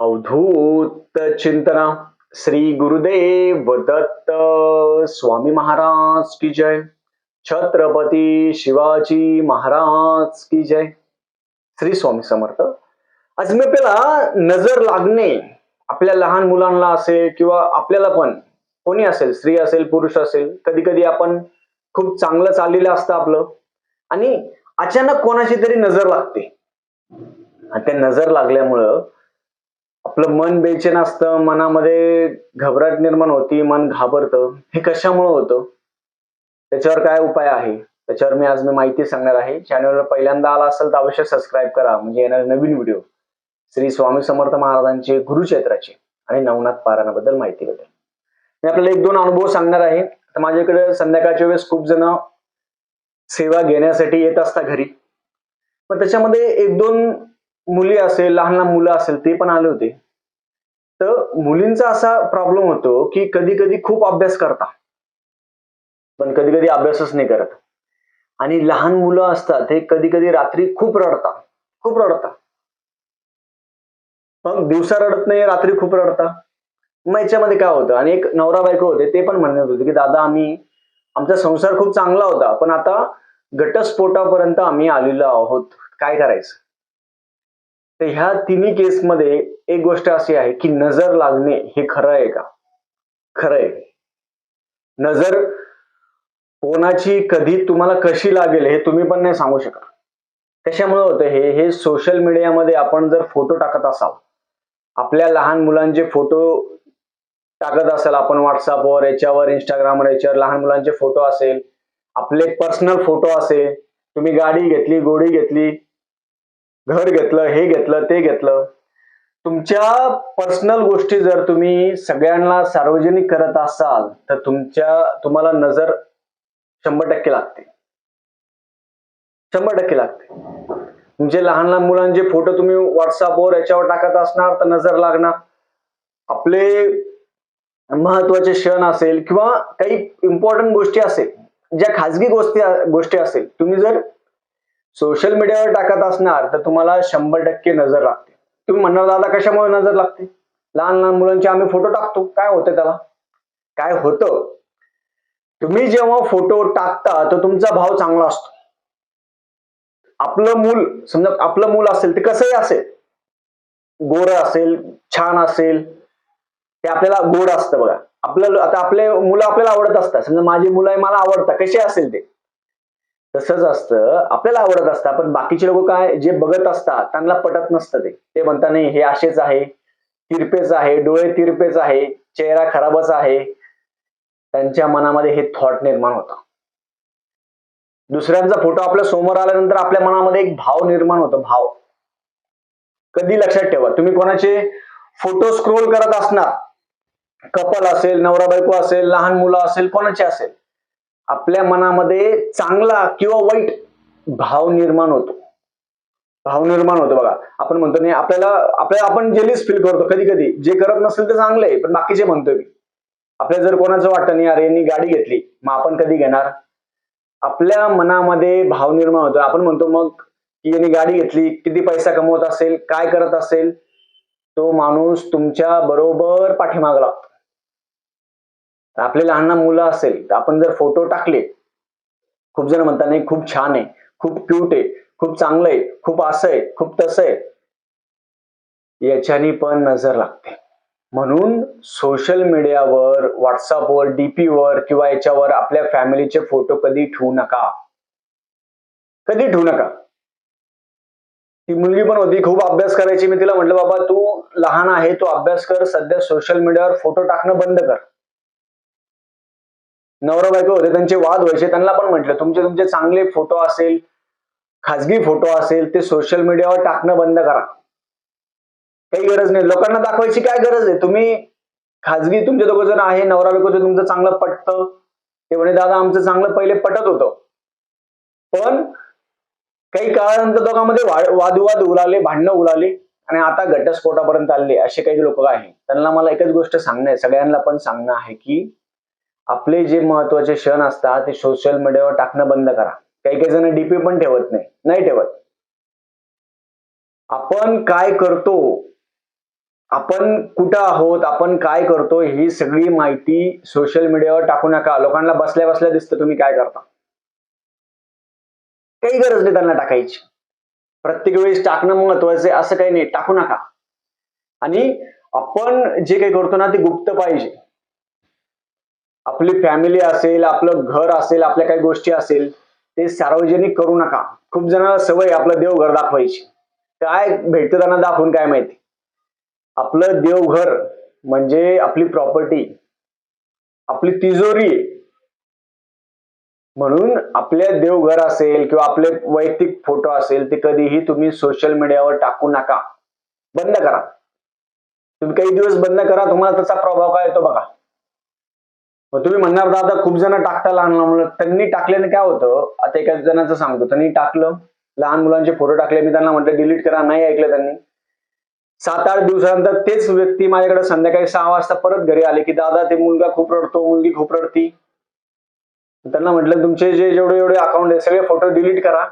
अवधूत चिंतना श्री गुरुदेव दत्त स्वामी महाराज की जय. छत्रपती शिवाजी महाराज की जय. श्री स्वामी समर्थ. आज मी आपल्याला नजर लागणे आपल्या लहान मुलांना असेल किंवा आपल्याला पण कोणी असेल स्त्री असेल पुरुष असेल कधी कधी आपण खूप चांगलं चाललेलं असतं आपलं. आणि अचानक कोणाची तरी नजर लागते. आणि त्या नजर लागल्यामुळं आपलं मन बेचैन असतं मनामध्ये घबराट निर्माण होती मन घाबरतं. हे कशामुळे होतं? त्याच्यावर काय उपाय आहे? त्याच्यावर मी आज मी माहिती सांगणार आहे. चॅनलवर पहिल्यांदा आला असेल तर अवश्य सबस्क्राईब करा. म्हणजे येणारे नवीन व्हिडिओ श्री स्वामी समर्थ महाराजांचे गुरुक्षेत्राचे आणि नवनाथ पारायणाबद्दल माहिती भेटेल मी आपल्याला एक दोन अनुभव सांगणार आहे. तर माझ्याकडे संध्याकाळच्या वेळेस खूप जण सेवा घेण्यासाठी येत असतात घरी. पण त्याच्यामध्ये एक दोन मुली असेल लहान लहान मुलं असेल ते पण आले होते. तर मुलींचा असा प्रॉब्लेम होतो की कधी कधी खूप अभ्यास करता. पण कधी कधी अभ्यासच नाही करत. आणि लहान मुलं असतात हे कधी कधी रात्री खूप रडतात खूप रडतात मग दिवसा रडत नाही रात्री खूप रडता. मग याच्यामध्ये काय होतं? आणि एक नवरा बायको होते ते पण म्हणत होते की दादा आम्ही आमचा संसार खूप चांगला होता पण आता घटस्फोटापर्यंत आम्ही आलेलो आहोत. काय करायचं? तर ह्या तिन्ही केसमध्ये एक गोष्ट अशी आहे की नजर लागणे हे खरं आहे का? खरं आहे. नजर कोणाची कधी तुम्हाला कशी लागेल हे तुम्ही पण नाही सांगू शकत. कशामुळे होतं हे? हे सोशल मीडियामध्ये आपण जर फोटो टाकत असाल आपल्या लहान मुलांचे फोटो टाकत असाल आपण व्हॉट्सअपवर याच्यावर इंस्टाग्रामवर याच्यावर लहान मुलांचे फोटो असेल आपले पर्सनल फोटो असेल तुम्ही गाडी घेतली गोडी घेतली घर घेतलं हे घेतलं ते घेतलं. तुमच्या पर्सनल गोष्टी जर तुम्ही सगळ्यांना सार्वजनिक करत असाल तर तुमच्या तुम्हाला नजर शंभर टक्के लागते. शंभर टक्के लागते. तुमचे लहान लहान मुलांचे फोटो तुम्ही व्हॉट्सअपवर याच्यावर टाकत असणार तर नजर लागणार. आपले महत्त्वाचे क्षण असेल किंवा काही इम्पॉर्टंट गोष्टी असेल ज्या खाजगी गोष्टी गोष्टी असेल तुम्ही जर सोशल मीडियावर टाकत असणार तर तुम्हाला शंभर टक्के नजर लागते. तुम्ही म्हणणार दादा कशामुळे नजर लागते? लहान लहान मुलांचे आम्ही फोटो टाकतो. काय होतं त्याला? काय होतं? तुम्ही जेव्हा फोटो टाकता तर तुमचा भाव चांगला असतो. आपलं मूल समजा आपलं मूल असेल ते कसंही असेल गोर असेल छान असेल ते आपल्याला गोड असतं बघा. आपलं आता आपले मुलं आपल्याला आवडत असतात. समजा माझी मुलं मला आवडतात. कसे असेल ते? तसंच असतं. आपल्याला आवडत असतं. पण बाकीचे लोक काय जे बघत असतात त्यांना पटत नसतं ते. ते म्हणतात नाही हे असेच आहे. तिरपेच आहे. डोळे तिरपेच आहे. चेहरा खराबच आहे. त्यांच्या मनामध्ये हे थॉट निर्माण होतं. दुसऱ्यांचा फोटो आपल्यासमोर आल्यानंतर आपल्या मनामध्ये एक भाव निर्माण होतो. भाव. कधी लक्षात ठेवा. तुम्ही कोणाचे फोटो स्क्रोल करत असणार? कपल असेल नवरा बायको असेल लहान मुलं असेल कोणाचे असेल? आपल्या मनामध्ये चांगला किंवा वाईट भाव निर्माण होतो. भाव निर्माण होतो बघा. आपण म्हणतो नाही आपल्याला आपल्याला आपण जेलीस फील करतो कधी कधी जे करत नसेल ते चांगलं आहे पण बाकीचे म्हणतोय मी. आपल्या जर कोणाचं वाटतं नाही अरे यांनी गाडी घेतली मग आपण कधी घेणार? आपल्या मनामध्ये भाव निर्माण होतो. आपण म्हणतो मग की यांनी गाडी घेतली किती पैसा कमवत असेल काय करत असेल तो माणूस तुमच्या बरोबर पाठीमाग लागतो. आपले लहान मुलं असेल तर आपण जर फोटो टाकले खूप जण म्हणतात नाही खूप छान आहे खूप क्यूट आहे खूप चांगलं आहे खूप असं आहे खूप तसं आहे. याच्यानी पण नजर लागते. म्हणून सोशल मीडियावर व्हॉट्सअपवर डीपीवर किंवा याच्यावर आपल्या फॅमिलीचे फोटो कधी ठेवू नका. कधी ठेवू नका. ती मुलगी पण होती खूप अभ्यास करायची. मी तिला म्हटलं बाबा तू लहान आहे तू अभ्यास कर सध्या सोशल मीडियावर फोटो टाकणं बंद कर. नवरा बायको होते त्यांचे वाद व्हायचे. त्यांना पण म्हटलं तुमचे तुमचे चांगले फोटो असेल खाजगी फोटो असेल ते सोशल मीडियावर टाकणं बंद करा. काही गरज नाही. लोकांना दाखवायची काय गरज आहे? तुम्ही खाजगी तुमचे दोघ जण आहे नवरा बायकोचं तुमचं चांगलं पटतं. ते म्हणे दादा आमचं चांगलं पहिले पटत होतं. पण काही काळानंतर दोघांमध्ये वादविवाद उलाले भांडणं उलाले आणि आता घटस्फोटापर्यंत आले असे काही लोक आहे त्यांना मला एकच गोष्ट सांगणं आहे सगळ्यांना पण सांगणं आहे की आपले जे महत्त्वाचे क्षण असतात ते सोशल मीडियावर टाकणं बंद करा. काही काही जण डीपी पण ठेवत नाही. नाही ठेवत. आपण काय करतो? आपण कुठं आहोत? आपण काय करतो? ही सगळी माहिती सोशल मीडियावर टाकू नका. लोकांना बसल्या बसल्या दिसतं तुम्ही काय करता. काही गरज नाही त्यांना टाकायची. प्रत्येक वेळेस टाकणं महत्वाचं आहे असं काही नाही. टाकू नका. आणि आपण जे काही करतो ना ते गुप्त पाहिजे. आपली फॅमिली असेल आपलं घर असेल आपल्या काही गोष्टी असेल ते सार्वजनिक करू नका. खूप जणांना सवय आपलं देवघर दाखवायची. काय भेटतं त्यांना दाखवून काय माहिती? आपलं देवघर म्हणजे आपली प्रॉपर्टी आपली तिजोरी म्हणून आपल्या देवघर असेल किंवा आपले वैयक्तिक फोटो असेल ते कधीही तुम्ही सोशल मीडियावर टाकू नका. बंद करा. तुम्ही काही दिवस बंद करा तुम्हाला त्याचा प्रभाव काय येतो बघा. मग तुम्ही म्हणणार दादा खूप जण टाकता लहान लहान मुलं त्यांनी टाकल्याने काय होतं? आता एका जणांचं सांगतो. त्यांनी टाकलं. लहान मुलांचे फोटो टाकले. मी त्यांना म्हटलं डिलीट करा. नाही ऐकलं त्यांनी. सात आठ दिवसानंतर तेच व्यक्ती माझ्याकडे संध्याकाळी सहा वाजता परत घरी आले की दादा ते मुलगा खूप रडतो. मुलगी खूप रडती. त्यांना म्हटलं तुमचे जे जेवढे जेवढे अकाउंट आहे सगळे फोटो डिलीट करा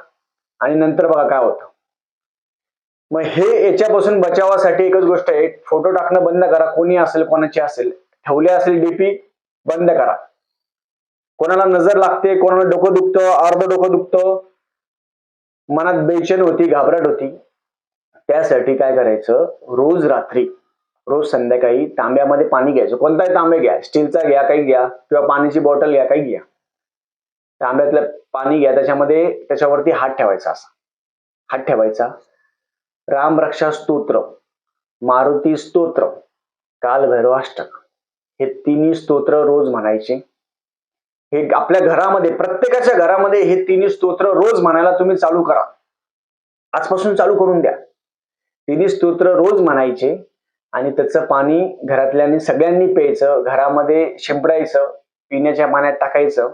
आणि नंतर बघा काय होतं. मग हे याच्यापासून बचावासाठी एकच गोष्ट आहे. फोटो टाकणं बंद करा. कोणी असेल कोणाची असेल. ठेवले असेल डीपी बंद करा. कोणाला नजर लागते कोणाला डोकं दुखतं अर्ध डोकं दुखतं मनात बेचैन होती घाबरट होती. त्यासाठी काय करायचं? रोज रात्री रोज संध्याकाळी तांब्यामध्ये पाणी घ्यायचं. कोणताही तांबे घ्या. स्टीलचा घ्या काही घ्या. किंवा पाण्याची बॉटल घ्या काही घ्या. तांब्यातलं पाणी घ्या. त्याच्यामध्ये त्याच्यावरती हात ठेवायचा असा. हात ठेवायचा. राम रक्षा स्तोत्र. मारुती स्तोत्र. कालभैरवाष्टक. हे तिन्ही स्तोत्र रोज म्हणायचे. हे आपल्या घरामध्ये प्रत्येकाच्या घरामध्ये हे तिन्ही स्तोत्र रोज म्हणायला तुम्ही चालू करा. आजपासून चालू करून द्या. तिन्ही स्तोत्र रोज म्हणायचे आणि त्याचं पाणी घरातल्यांनी सगळ्यांनी प्यायचं घरामध्ये शिंपडायचं पिण्याच्या पाण्यात टाकायचं.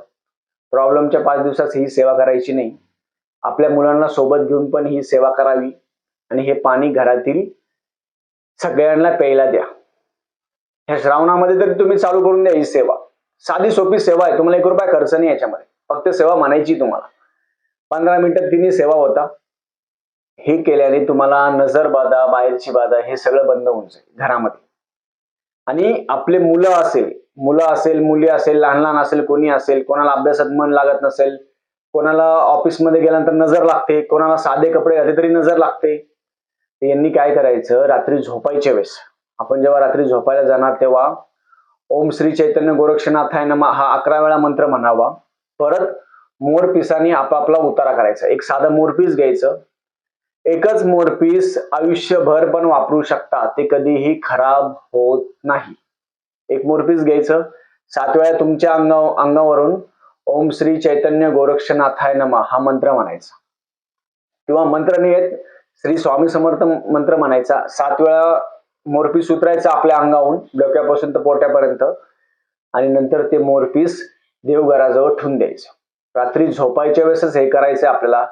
प्रॉब्लेमच्या पाच दिवसात ही सेवा करायची नाही. आपल्या मुलांना सोबत घेऊन पण ही सेवा करावी आणि हे पाणी घरातील सगळ्यांना प्यायला द्या. ह्या श्रावणामध्ये तरी तुम्ही चालू करून द्या ही सेवा. साधी सोपी सेवा आहे. तुम्हाला एक रुपया खर्च नाही याच्यामध्ये. फक्त सेवा म्हणायची तुम्हाला. पंधरा मिनिटात तिन्ही सेवा होता. हे केल्याने तुम्हाला नजर बाधा बाहेरची बाधा हे सगळं बंद होऊन जाईल घरामध्ये. आणि आपले मुलं असेल मुलं असेल मुली असेल लहान लहान असेल कोणी असेल कोणाला अभ्यासात मन लागत नसेल कोणाला ऑफिसमध्ये गेल्यानंतर नजर लागते कोणाला साधे कपडे घातले तरी नजर लागते. यांनी काय करायचं? रात्री झोपायच्या वेळेस आपण जेव्हा रात्री झोपायला जाणार तेव्हा ओम श्री चैतन्य गोरक्षनाथाय नमा हा अकरा वेळा मंत्र म्हणावा. परत मोरपिसाने आपापला उतारा करायचा. एक साधं मोरपीस घ्यायचं. एकच मोरपीस आयुष्यभर पण वापरू शकता. ते कधीही खराब होत नाही. एक मोरपीस घ्यायचं. सात वेळा तुमच्या अंगा अंगावरून ओम श्री चैतन्य गोरक्षनाथाय नमा हा मंत्र म्हणायचा. किंवा मंत्र नाही आहेत श्री स्वामी समर्थ मंत्र म्हणायचा. सात वेळा मोरपीस उतरायचं आपल्या अंगाहून डोक्यापासून तर पोट्यापर्यंत. आणि नंतर ते मोरपीस देवघराजवळ ठेवून द्यायचं. रात्री झोपायच्या वेळेसच हे करायचं आपल्याला.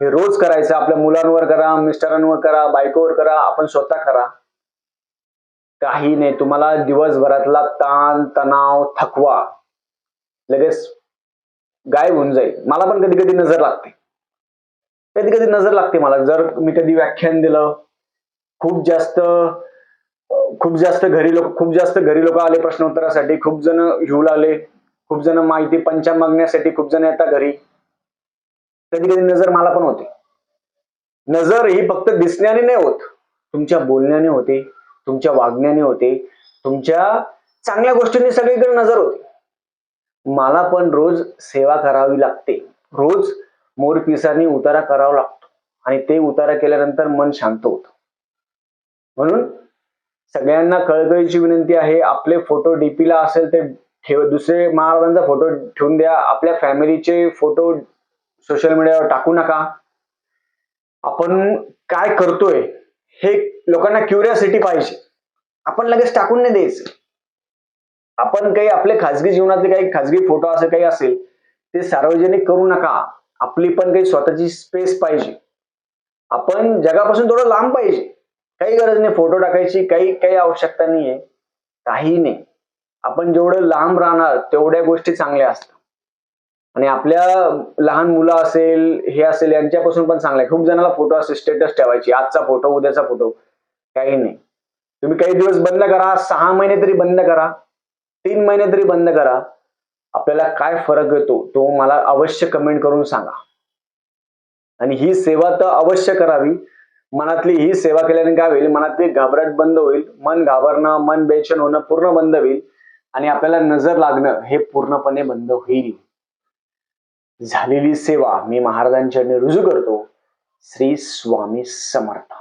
हे रोज करायचं आपल्या मुलांवर करा मिस्टरांवर करा बायकोवर करा आपण स्वतः करा. काही नाही तुम्हाला दिवसभरातला ताण तणाव थकवा लगेच गायब होऊन जाईल. मला पण कधी कधी नजर लागते. कधी कधी नजर लागते मला. जर मी कधी व्याख्यान दिलं खूप जास्त खूप जास्त घरी लोक खूप जास्त घरी लोक आले प्रश्न उत्तरासाठी खूप जण घेऊ लागले खूप जण माहिती पंचा मागण्यासाठी खूप जण येतात घरी. कधी कधी नजर मला पण होते. नजर ही फक्त दिसण्याने नाही होत. तुमच्या बोलण्याने होते. तुमच्या वागण्याने होते. तुमच्या चांगल्या गोष्टींनी सगळीकडे नजर होते. मला पण रोज सेवा करावी लागते. रोज मोरपिसाने उतारा करावा लागतो. आणि ते उतारा केल्यानंतर मन शांत होतं. म्हणून सगळ्यांना कळकळीची विनंती आहे आपले फोटो डीपीला असेल ते ठेव दुसरे महाराजांचा फोटो ठेवून द्या आपल्या फॅमिलीचे फोटो सोशल मीडियावर टाकू नका. आपण काय करतोय हे लोकांना क्युरियासिटी पाहिजे. आपण लगेच टाकून नाही द्यायचं. आपण काही आपले खाजगी जीवनातले काही खाजगी फोटो असे काही असेल ते सार्वजनिक करू नका. आपली पण काही स्वतःची स्पेस पाहिजे. आपण जगापासून थोडं लांब पाहिजे. काही गरज नाही फोटो टाकायची काही काही आवश्यकता नाहीये. काही नाही. आपण जेवढं लांब राहणार तेवढ्या गोष्टी चांगल्या असतात. आणि आपल्या लहान मुलं असेल हे असेल यांच्यापासून पण चांगलं आहे. खूप जणांना फोटो असेल स्टेटस ठेवायची आजचा फोटो उद्याचा फोटो काही नाही. तुम्ही काही दिवस बंद करा सहा महिने तरी बंद करा तीन महिने तरी बंद करा. आपल्याला काय फरक येतो तो मला अवश्य कमेंट करून सांगा. आणि ही सेवा तर अवश्य करावी. मनातली ही सेवा केल्याने काय होईल? मनातली घाबरट बंद होईल. मन घाबरणं मन बेचन होणं पूर्ण बंद होईल. आणि आपल्याला नजर लागणं हे पूर्णपणे बंद होईल. झालेली सेवा मी महाराजांच्या रुजू करतो. श्री स्वामी समर्थ.